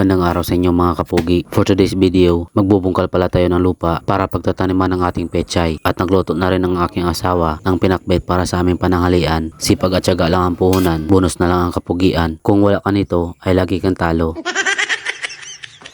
Magandang araw sa inyo mga kapugi. For today's video, magbubungkal pala tayo ng lupa para pagtataniman ng ating pechay at nagluto na rin ng aking asawa ng pinakbet para sa aming pananghalian. Sipag at syaga lang ang puhunan, bonus na lang ang kapugian. Kung wala ka nito, ay lagi kang talo.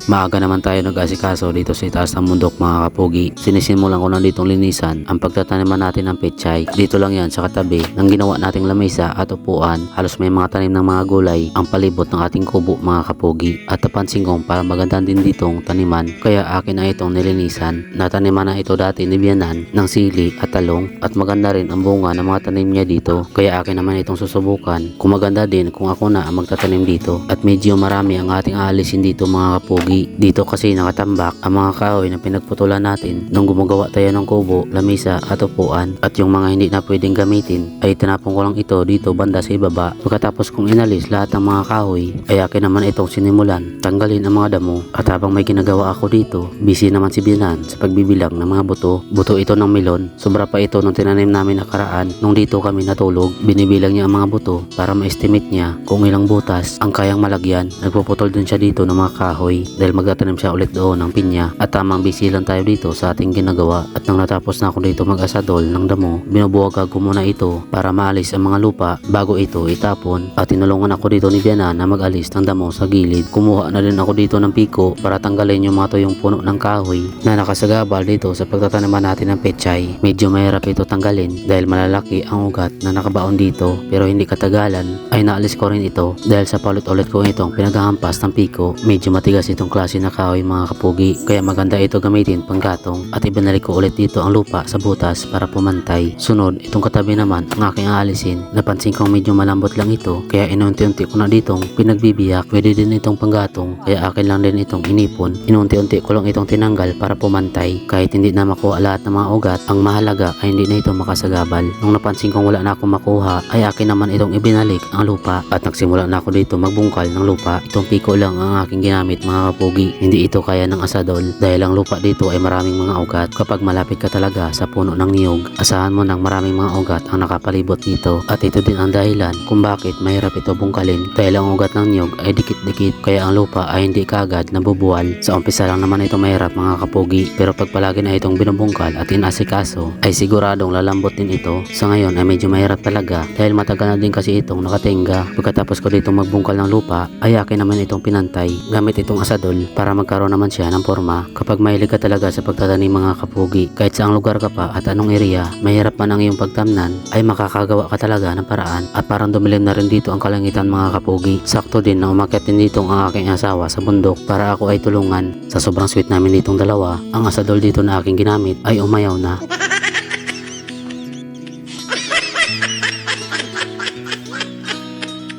Maaga naman tayo nag-asikaso dito sa itaas ng mundok mga kapugi. Sinisimulan ko na ditong linisan ang pagtataniman natin ng pechay. Dito lang yan sa katabi ng ginawa nating lamesa at upuan. Halos may mga tanim ng mga gulay ang palibot ng ating kubo mga kapugi. At napansin kong para maganda din ditong taniman kaya akin na itong nilinisan. Nataniman na ito dati ni Bianan ng sili at talong at maganda rin ang bunga ng mga tanim niya dito. Kaya akin naman itong susubukan kung maganda din kung ako na ang magtatanim dito. At medyo marami ang ating aalisin dito mga kapugi. Dito kasi nakatambak ang mga kahoy na pinagputulan natin nung gumagawa tayo ng kubo, lamisa at upuan. At yung mga hindi na pwedeng gamitin ay tinapon ko lang ito dito banda sa ibaba. Pagkatapos kong inalis lahat ng mga kahoy ay akin naman itong sinimulan. Tanggalin ang mga damo at habang may ginagawa ako dito, busy naman si Binan sa pagbibilang ng mga buto. Buto ito ng melon. Sobra pa ito nung tinanim namin nakaraan nung dito kami natulog. Binibilang niya ang mga buto para ma-estimate niya kung ilang butas ang kayang malagyan. Nagpuputol din siya dito ng mga kahoy dahil magtatanim siya ulit doon ng pinya at tamang busy lang tayo dito sa ating ginagawa. At nang natapos na ako dito mag-asadol ng damo binubuwag ko muna ito para maalis ang mga lupa bago ito itapon. At tinulungan ako dito ni Biana na mag-alis ng damo sa gilid. Kumuha na din ako dito ng piko para tanggalin yung mga tuyong puno ng kahoy na nakasagabal dito sa pagtataniman natin ng pechay. Medyo mahirap ito tanggalin dahil malalaki ang ugat na nakabaon dito. Pero hindi katagalan ay naalis ko rin ito dahil sa paulit-ulit ko itong pinaghahampas ng piko medyo matigas itong klase na kahoy mga kapugi. Kaya maganda ito gamitin panggatong. At ibinalik ko ulit dito ang lupa sa butas para pumantay. Sunod itong katabi naman ang aking aalisin. Napansin kong medyo malambot lang ito kaya inunti-unti ko na ditong pinagbibiyak. Pwede din itong panggatong kaya akin lang din itong inipon. Inunti-unti ko lang itong tinanggal para pumantay. Kahit hindi na makuha lahat ng mga ugat ang mahalaga ay hindi na ito makasagabal. Nung napansin kong wala na akong makuha ay akin naman itong ibinalik ang lupa. At nagsimula na ako dito magbungkal ng lupa. Itong piko lang ang aking ginamit mga kapugi hindi ito kaya ng asadol dahil ang lupa dito ay maraming mga ugat. Kapag malapit ka talaga sa puno ng niyog, asahan mo ng maraming mga ugat ang nakapalibot dito. At ito din ang dahilan kung bakit mahirap ito bungkalin dahil ang ugat ng niyog ay dikit-dikit kaya ang lupa ay hindi kagad nabubuwal. Sa umpisa lang naman ito mahirap mga kapugi pero pag palagi na itong binubungkal at inasikaso ay siguradong lalambot din ito. Sa ngayon ay medyo mahirap talaga dahil matagal na din kasi itong nakatenga. Pagkatapos ko dito magbungkal ng lupa ay akin naman itong pinantay gamit itong asadol para magkaroon naman siya ng forma kapag mahilig ka talaga sa pagtatanim mga kapugi kahit saang lugar ka pa at anong area mahirap man ang iyong pagtamnan ay makakagawa ka talaga ng paraan at parang dumilim na rin dito ang kalangitan mga kapugi. Sakto din na umakyat din dito ang aking asawa sa bundok para ako ay tulungan. Sa sobrang sweet namin ditong dalawa ang asadol dito na aking ginamit ay umayaw na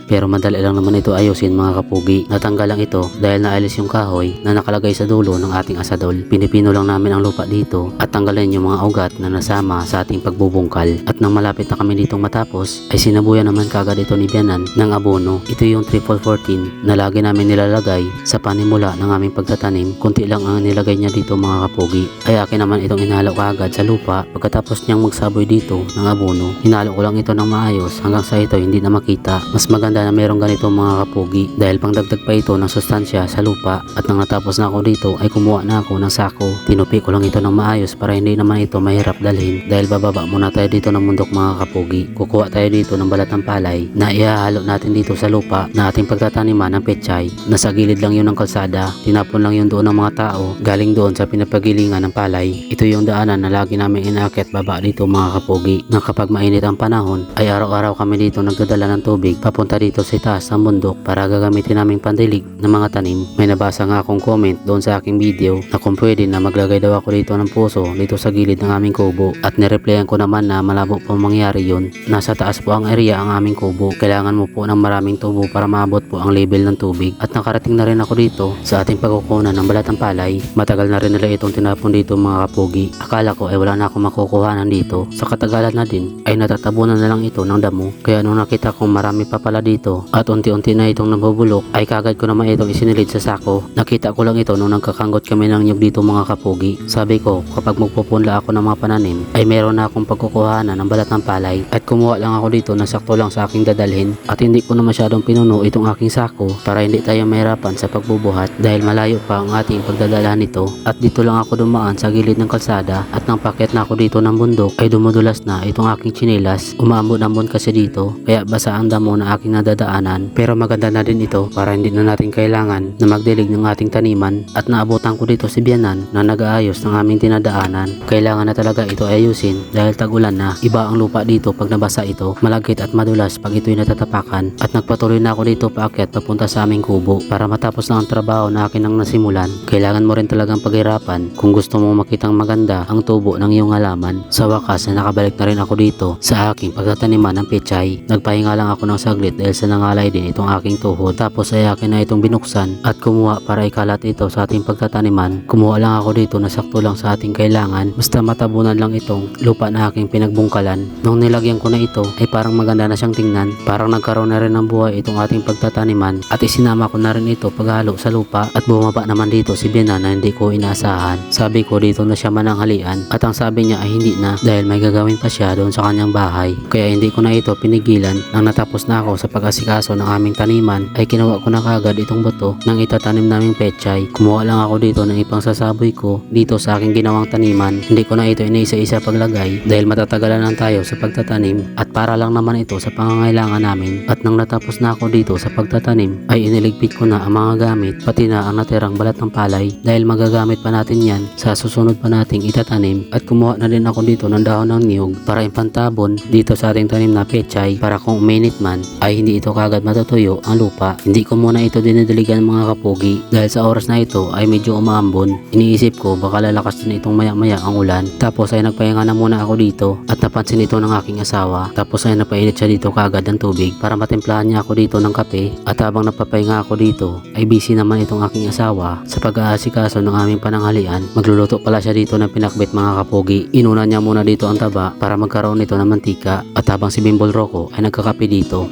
Pero madali lang naman ito ayusin mga kapugi. Natanggal lang ito dahil naalis yung kahoy na nakalagay sa dulo ng ating asadol. Pinipino lang namin ang lupa dito at tanggalin yung mga ugat na nasama sa ating pagbubungkal. At nang malapit na kami ditong matapos ay sinabuyan naman kagad ito ni Bianan ng abono. Ito yung triple 14 na lagi namin nilalagay sa panimula ng aming pagtatanim. Kunti lang ang nilagay niya dito mga kapugi. Ay akin naman itong inhalo kagad sa lupa pagkatapos niyang magsaboy dito ng abono. Hinalo ko lang ito ng maayos hanggang sa ito hindi na makita. Mas maganda na mayroong ganito mga kapugi dahil pangdagdag pa ito ng sustansya sa lupa at nang natapos na ako dito ay kumuha na ako ng sako. Tinupi ko lang ito ng maayos para hindi naman ito mahirap dalhin dahil bababa muna tayo dito ng mundok mga kapugi. Kukuha tayo dito ng balat ng palay na ihahalo natin dito sa lupa na ating pagtataniman ng pechay. Nasa gilid lang yun ng kalsada. Tinapon lang yun doon ng mga tao galing doon sa pinapagilingan ng palay. Ito yung daanan na lagi namin inakit baba dito mga kapugi na kapag mainit ang panahon ay araw-araw kami dito nagdadala ng tubig papunta dito sa itaas ng bundok para gagamitin naming pandilig ng mga tanim. May nabasa nga akong comment doon sa aking video na kung pwede na maglagay daw ako dito ng puso dito sa gilid ng aming kubo at nireplyan ko naman na malabo po mangyari yun. Nasa taas po ang area ang aming kubo. Kailangan mo po ng maraming tubo para maabot po ang level ng tubig at nakarating na rin ako dito sa ating pagkukunan ng balat ng palay. Matagal na rin nila itong tinapon dito mga kapugi. Akala ko ay wala na akong makukuhanan dito. Sa katagalan na din ay natatabunan na lang ito ng damo kaya nung nakita kong marami pa pala dito dito at unti-unti na itong nabubulok ay kagad ko naman itong isinilid sa sako. Nakita ko lang ito nung nagkakanggot kami ng nyug dito mga kapugi. Sabi ko kapag magpupunla ako ng mga pananim ay meron na akong pagkukuhanan ng balat ng palay. At kumuha lang ako dito na sakto lang sa aking dadalhin. At hindi ko na masyadong pinuno itong aking sako para hindi tayo mahirapan sa pagbubuhat dahil malayo pa ang ating pagdadalahan nito. At dito lang ako dumaan sa gilid ng kalsada at nang paket na ako dito ng bundok ay dumudulas na itong aking chinelas umambon-ambon kasi dito kaya basa ang damo na aking nadadaanan pero maganda na din ito para hindi na natin kailangan na magdilig ng ating taniman at naabutan ko dito si Bianan na nag-aayos ng aming tinadaanan. Kailangan na talaga ito ayusin dahil tagulan na. Iba ang lupa dito pag nabasa ito malagkit at madulas pag ito'y natatapakan. At nagpatuloy na ako dito paakyat papunta sa aming kubo. Para matapos na ang trabaho na akin ang nasimulan kailangan mo rin talagang paghirapan kung gusto mo makitang maganda ang tubo ng iyong halaman. Sa wakas na nakabalik na rin ako dito sa aking pagtataniman ng pechay. Nagpahinga lang ako ng saglit dahil sa nangalay din itong aking tuhod tapos ay akin na itong binuksan at kumuha para ikalat ito sa ating pagtataniman. Kumuha lang ako dito na sakto lang sa ating kailangan. Basta matabunan lang itong lupa na aking pinagbungkalan. Nung nilagyan ko na ito ay parang maganda na siyang tingnan. Parang nagkaroon na rin ng buhay itong ating pagtataniman at isinama ko na rin ito paghalo sa lupa at bumaba naman dito si Bena na hindi ko inaasahan. Sabi ko dito na siya mananghalian at ang sabi niya ay hindi na dahil may gagawin pa siya doon sa kanyang bahay. Kaya hindi ko na ito pinigilan. Nang natapos na ako sa pag-asikaso ng aming taniman ay kinuha ko na kagad itong buto ng itatanim naming pechay. Kumuha lang ako dito ng ipang sasaboy ko dito sa aking ginawang taniman. Hindi ko na ito iniisa-isa paglagay dahil matatagalan lang tayo sa pagtatanim. At para lang naman ito sa pangangailangan namin. At nang natapos na ako dito sa pagtatanim ay iniligpit ko na ang mga gamit pati na ang natirang balat ng palay. Dahil magagamit pa natin yan sa susunod pa nating itatanim. At kumuha na din ako dito ng dahon ng niyog para impantabon dito sa ating tanim na pechay para kung uminit man ay hindi ito kagad matutuyo ang lupa. Hindi ko muna ito dinidiligan mga kapugi dahil sa oras na ito ay medyo umaambon iniisip ko baka lalakas din itong maya maya ang ulan. Tapos ay nagpahinga na muna ako dito at napansin ito ng aking asawa. Tapos ay napainit siya dito kagad ng tubig para matimplahan niya ako dito ng kape. At habang napapahinga ako dito ay busy naman itong aking asawa. Sa pag-aasikaso ng aming pananghalian magluluto pala siya dito ng pinakbit mga kapogi. Inuna niya muna dito ang taba para magkaroon nito ng mantika. At habang si Bimbol Rocco ay nagkakape dito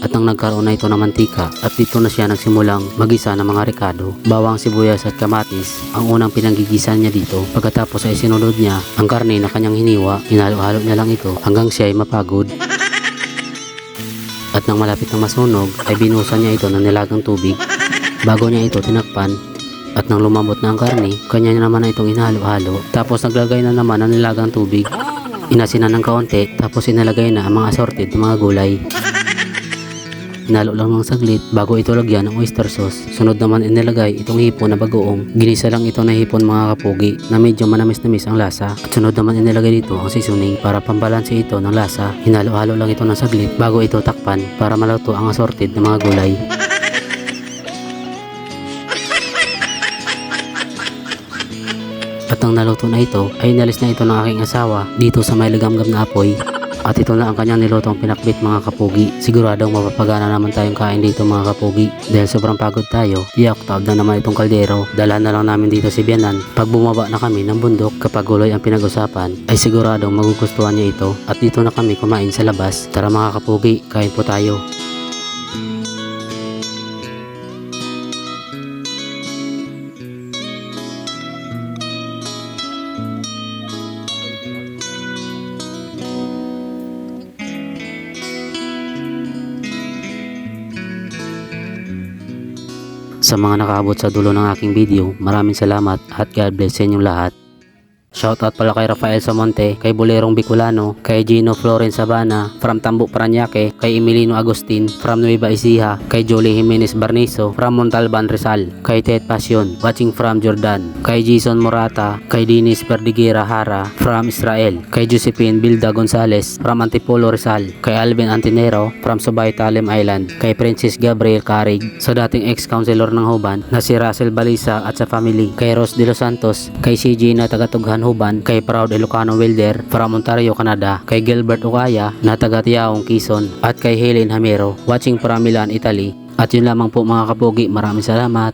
at nang nagkaroon na ito ng mantika at dito na siya nagsimulang magisa ng mga rekado, bawang sibuyas at kamatis ang unang pinanggigisan niya dito. Pagkatapos ay sinunod niya ang karne na kanyang hiniwa, hinalo-halo niya lang ito hanggang siya ay mapagod. At nang malapit na masunog ay binusan niya ito ng nilagang tubig. Bago niya ito tinakpan at nang lumambot na ang karne, kanya naman na itong inhalo-halo. Tapos naglagay na naman ng nilagang tubig. Inasinan ng kaunti tapos inalagay na ang mga assorted mga gulay. Hinalo lang ng saglit bago ito lagyan ng oyster sauce. Sunod naman inilagay itong hipon na bagoong. Ginisa lang ito na hipon mga kapugi na medyo manamis-namis ang lasa. At sunod naman inilagay dito ang seasoning para pambalanse ito ng lasa. Hinalo-halo lang ito ng saglit bago ito takpan para maluto ang assorted ng mga gulay. At nang naluto na ito, ay inalis na ito ng aking asawa dito sa may ligamgam na apoy. At ito na ang kanyang nilutong pinakbit mga kapugi. Siguradong mapapagana naman tayong kain dito mga kapugi. Dahil sobrang pagod tayo, iaktab na naman itong kaldero. Dalhan na lang namin dito si Bianan. Pag bumaba na kami ng bundok, kapag guloy ang pinag-usapan, ay siguradong magugustuhan niya ito. At dito na kami kumain sa labas. Tara mga kapugi, kain po tayo. Sa mga nakaabot sa dulo ng aking video, maraming salamat at God bless sa inyong lahat. Shoutout pala kay Rafael Samonte, kay Bolerong Bicolano, kay Gino Florence Sabana, from Tambo Paranaque, kay Emilino Agustin, from Nueva Ecija, kay Jolie Jimenez Barnizo, from Montalban Rizal, kay Ted Passion, watching from Jordan, kay Jason Morata, kay Dinis Perdiguera Hara, from Israel, kay Josephine Bilda Gonzalez, from Antipolo Rizal, kay Alvin Antinero, from Subay Talem Island, kay Princess Gabriel Carig, sa dating ex-councilor ng Huban na si Russell Balisa at sa family, kay Ros De Los Santos, kay CJ na taga-Tughan Huban, kay Proud Ilocano Wilder from Ontario, Canada, kay Gilbert Ukaya na taga Tiaong Quezon, at kay Helen Hamero watching from Milan, Italy. At yun lamang po mga kapogi, maraming salamat.